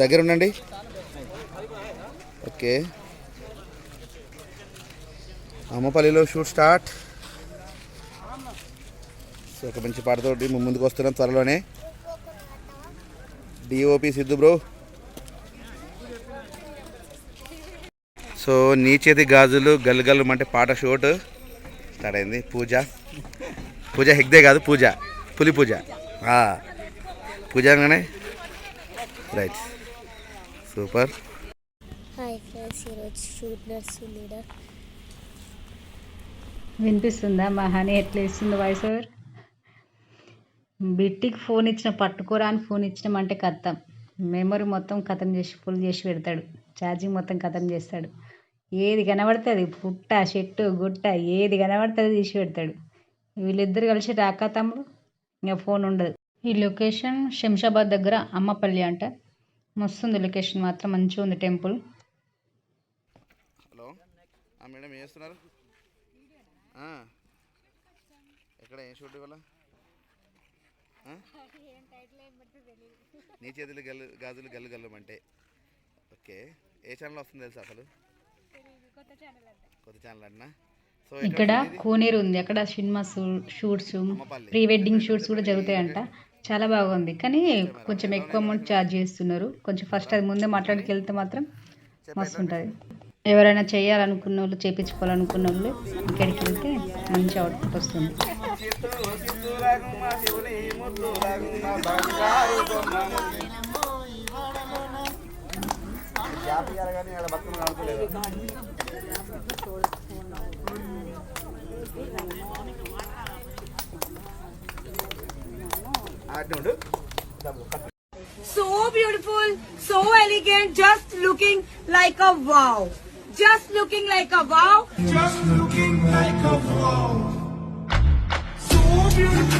దగ్గర ఉండండి ఓకే. అమ్మపల్లిలో షూట్ స్టార్ట్. సో ఒక మంచి పాటతోటి మేము ముందుకు వస్తున్నాం త్వరలోనే. DOP Siddhu bro. సో నీ చేతి గాజులు గల్లు అంటే పాట షూట్ స్టార్ట్ అయింది. పూజ. పూజ హెగ్దే కాదు పూజ. పులి పూజ. పూజ అనగానే రైట్ సూపర్ హాయ్ ఫ్రెండ్స్ ఈరోజు షూట్ లీడర్ వినిపిస్తుందా? మా హనీ ఎట్లా ఇస్తుంది వాయిస్ ఓవర్? బిట్టికి ఫోన్ ఇచ్చిన పట్టుకోరా అని ఫోన్ ఇచ్చినామంటే కథం. మెమరీ మొత్తం కథం చేసి ఫుల్ చేసి పెడతాడు. ఛార్జింగ్ మొత్తం కథం చేస్తాడు. ఏది కనబడుతుంది? పుట్ట చెట్టు గుట్ట ఏది కనబడుతుంది తీసి పెడతాడు. వీళ్ళిద్దరు కలిసి రాక తమ్ముడు. ఇంకా ఫోన్ ఉండదు. ఈ లొకేషన్ శంషాబాద్ దగ్గర అమ్మపల్లి అంట. మస్తుంది లొకేషన్ మాత్రం మంచిగా ఉంది టెంపుల్. హలో. మేడం ఏం చేస్తున్నారు? ఎక్కడ ఏం షూట్ ఇవాళ ఆ? నీ చేతులు గల్లు గాజులు గల్లు గల్లు అంటే ఓకే. ఏ ఛానల్ వస్తుంది తెలుసా అసలు? కొత్త ఛానల్ అన్నా సో ఇక్కడ కోనేరు ఉంది. అక్కడ cinema shoots pre wedding shoots కూడా జరుగుతాయంట. చాలా బాగుంది. కానీ కొంచెం ఎక్కువ అమౌంట్ ఛార్జ్ చేస్తున్నారు. కొంచెం ఫస్ట్ అది ముందే మాట్లాడికి వెళ్తే మాత్రం మస్తు ఉంటుంది ఎవరైనా చేయాలనుకున్న వాళ్ళు చేయించుకోవాలనుకున్న వాళ్ళు ఇక్కడికి వెళ్తే మంచి అవుట్పుట్ వస్తుంది. ఉండు so beautiful, so elegant, just looking like a wow. Just looking like a wow. just looking like a wow. So beautiful,